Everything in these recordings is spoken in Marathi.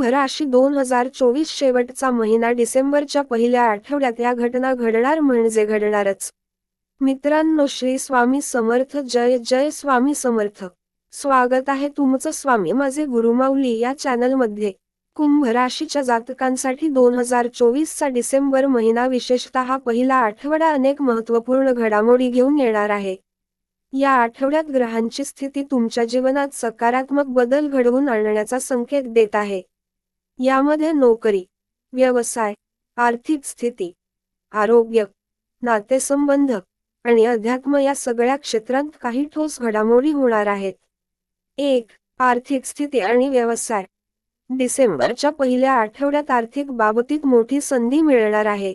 कुंभ दोन हजार चोवीस शेवटचा महिना डिसेंबरच्या पहिल्या आठवड्यात या घटना घडणार म्हणजे घडणारच. मित्रांनो श्री स्वामी समर्थ जय जय स्वामी समर्थ. स्वागत आहे तुमचं स्वामी माझे गुरुमाऊली या चॅनलमध्ये. कुंभ राशीच्या जातकांसाठी दोन हजार चोवीसचा डिसेंबर महिना विशेषतः पहिला आठवडा अनेक महत्त्वपूर्ण घडामोडी घेऊन येणार आहे. या आठवड्यात ग्रहांची स्थिती तुमच्या जीवनात सकारात्मक बदल घडवून आणण्याचा संकेत देत आहे. यामध्ये नोकरी व्यवसाय आर्थिक स्थिती आरोग्य नातेसंबंध आणि अध्यात्म या सगळ्या क्षेत्रात काही ठोस घडामोडी होणार आहेत. एक आर्थिक स्थिती आणि व्यवसाय. डिसेंबरच्या पहिल्या आठवड्यात आर्थिक बाबतीत मोठी संधी मिळणार आहे.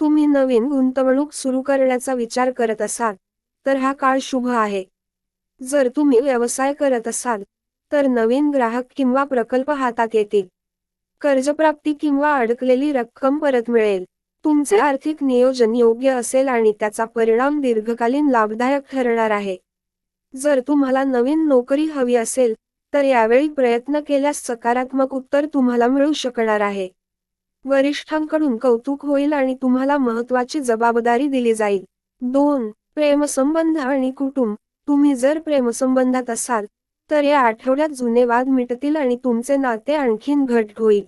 तुम्ही नवीन गुंतवणूक सुरू करण्याचा विचार करत असाल तर हा काळ शुभ आहे. जर तुम्ही व्यवसाय करत असाल तर नवीन ग्राहक किंवा प्रकल्प हातात येतील. कर्जप्राप्ती किंवा अडकलेली रक्कम परत मिळेल. तुमचे आर्थिक नियोजन योग्य असेल आणि त्याचा परिणाम दीर्घकालीन लाभदायक ठरणार आहे. जर तुम्हाला नवीन नोकरी हवी असेल तर यावेळी प्रयत्न केल्यास सकारात्मक उत्तर तुम्हाला मिळू शकणार आहे. वरिष्ठांकडून कौतुक होईल आणि तुम्हाला महत्वाची जबाबदारी दिली जाईल. दोन प्रेमसंबंध आणि कुटुंब. तुम्ही जर प्रेमसंबंधात असाल तर या आठवड्यात जुने वाद मिटतील आणि तुमचे नाते आणखीन घट होईल.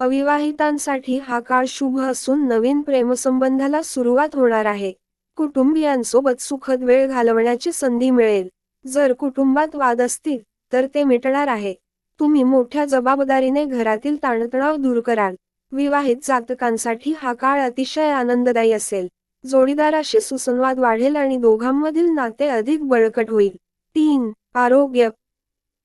अविवाहितांसाठी हा काळ शुभ असून नवीन प्रेमसंबंधाला सुरुवात होणार आहे. कुटुंबियांसोबत सुखद वेळ घालवण्याची संधी मिळेल. जर कुटुंबात वाद असतील तर ते मिटणार आहे. तुम्ही मोठ्या जबाबदारीने घरातील ताणतणाव दूर कराल. विवाहित जातकांसाठी हा काळ अतिशय आनंददायी असेल. जोडीदाराशी सुसंवाद वाढेल आणि दोघांमधील नाते अधिक बळकट होईल. तीन आरोग्य.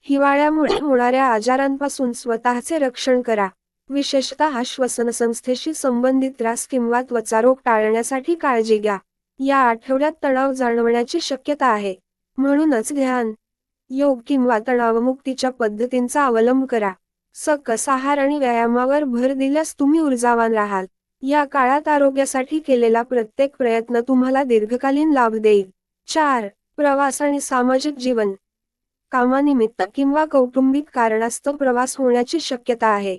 हिवाळ्यामुळे होणाऱ्या आजारांपासून स्वतःचे रक्षण करा. विशेषतः श्वसन संस्थेशी संबंधित त्रास किंवा त्वचारोग टाळण्यासाठी काळजी घ्या. या आठवड्यात तणाव जाणवण्याची शक्यता आहे. म्हणूनच ध्यान योग किंवा तणावमुक्तीच्या पद्धतींचा अवलंब करा. सकस आहार आणि व्यायामावर भर दिल्यास तुम्ही ऊर्जावान राहाल. या काळात आरोग्यासाठी केलेला प्रत्येक प्रयत्न तुम्हाला दीर्घकालीन लाभ देईल. चार प्रवास आणि सामाजिक जीवन. कामानिमित्त किंवा कौटुंबिक कारणास्तव प्रवास होण्याची शक्यता आहे.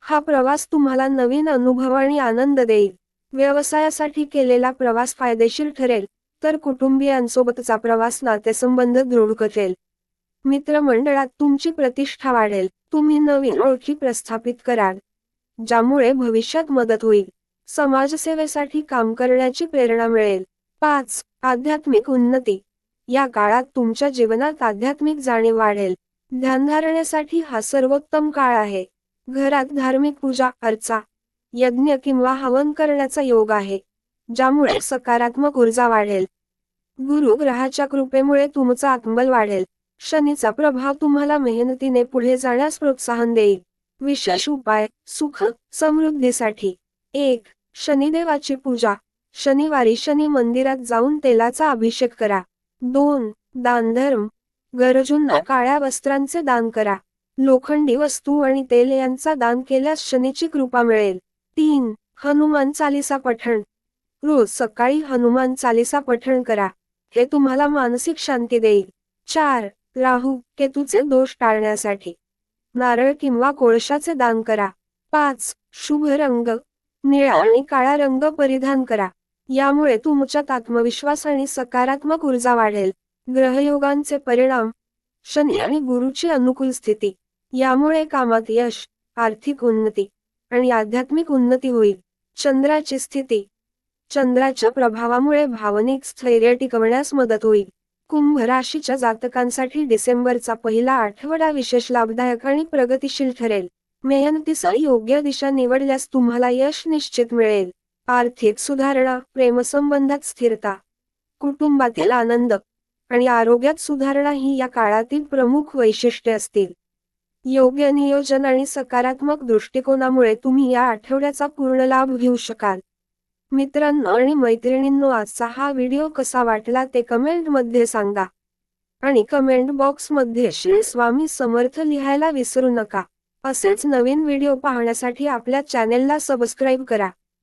हा प्रवास तुम्हाला नवीन अनुभव आणि आनंद देईल. व्यवसायासाठी केलेला प्रवास फायदेशीर ठरेल तर कुटुंबियांसोबतचा प्रवास नातेसंबंध दृढ करेल. मित्रमंडळात तुमची प्रतिष्ठा वाढेल तुम्ही नवीन ओळखी प्रस्थापित कराल ज्यामुळे भविष्यात मदत होईल. समाजसेवेसाठी काम करण्याची प्रेरणा मिळेल. पाच. आध्यात्मिक उन्नती. या काळात तुमच्या जीवनात आध्यात्मिक जाणीव वाढेल. ध्यानधारण्यासाठी हा सर्वोत्तम काळ आहे. घरात धार्मिक पूजा अर्चा यज्ञ किंवा हवन करण्याचा योग आहे ज्यामुळे सकारात्मक ऊर्जा वाढेल. गुरु ग्रहाच्या कृपेमुळे तुमचा आत्मबल वाढेल. शनीचा प्रभाव तुम्हाला मेहनतीने पुढे जाण्यास प्रोत्साहन देईल. विशेष उपाय सुख समृद्धीसाठी. एक शनिदेवाची पूजा. शनिवारी शनी मंदिरात जाऊन तेलाचा अभिषेक करा. दोन दानधर्म गरजूंना काळ्या वस्त्रांचे दान करा. लोखंडी वस्तू आणि तेल यांचा दान केल्यास शनीची कृपा मिळेल. तीन हनुमान चालिसा पठण. रोज सकाळी हनुमान चालिसा पठण करा. हे तुम्हाला मानसिक शांती देईल. चार राहू केतूचे दोष टाळण्यासाठी. नारळ किंवा कोळशाचे दान करा. पाच शुभ रंग निळा आणि काळा रंग परिधान करा. यामुळे तुमच्यात आत्मविश्वास आणि सकारात्मक ऊर्जा वाढेल. ग्रहयोगांचे परिणाम शनी आणि गुरुची अनुकूल स्थिती यामुळे कामात यश आर्थिक उन्नती आणि आध्यात्मिक उन्नती होईल. चंद्राची स्थिती चंद्राच्या प्रभावामुळे भावनिक स्थैर्य टिकवण्यास मदत होईल. कुंभ राशीच्या जातकांसाठी डिसेंबरचा पहिला आठवडा विशेष लाभदायक आणि प्रगतिशील ठरेल. मेहनतीसह योग्य दिशा निवडल्यास तुम्हाला यश निश्चित मिळेल. आर्थिक सुधारणा प्रेमसंबंधात स्थिरता कुटुंबातील आनंद आणि आरोग्यात सुधारणा ही या काळातील प्रमुख वैशिष्ट्ये असतील. योग्य नियोजन आणि सकारात्मक दृष्टिकोनामुळे तुम्ही या आठवड्याचा पूर्ण लाभ घेऊ शकाल. मित्रांनो आणि मैत्रिणींनो आजचा हा व्हिडिओ कसा वाटला ते कमेंटमध्ये सांगा. आणि कमेंट बॉक्समध्ये श्री स्वामी समर्थ लिहायला विसरू नका. असेच नवीन व्हिडिओ पाहण्यासाठी आपल्या चॅनेलला सबस्क्राईब करा.